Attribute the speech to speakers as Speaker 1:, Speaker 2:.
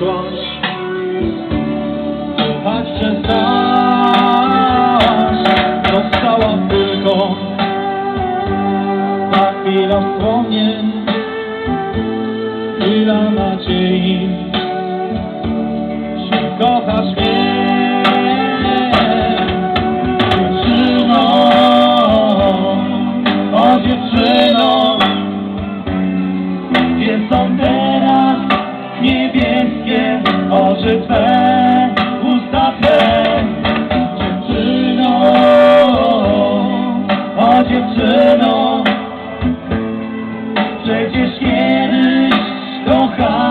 Speaker 1: przyszłość. Patrzę sam Została tylko Ta chwila wspomnień Chwila nadziei. Czy kochasz mnie? Dziewczyno O dziewczyno Gdzie Tobie oczy Twe, usta Twe. Dziewczyno, o dziewczyno, przecież kiedyś kochałem.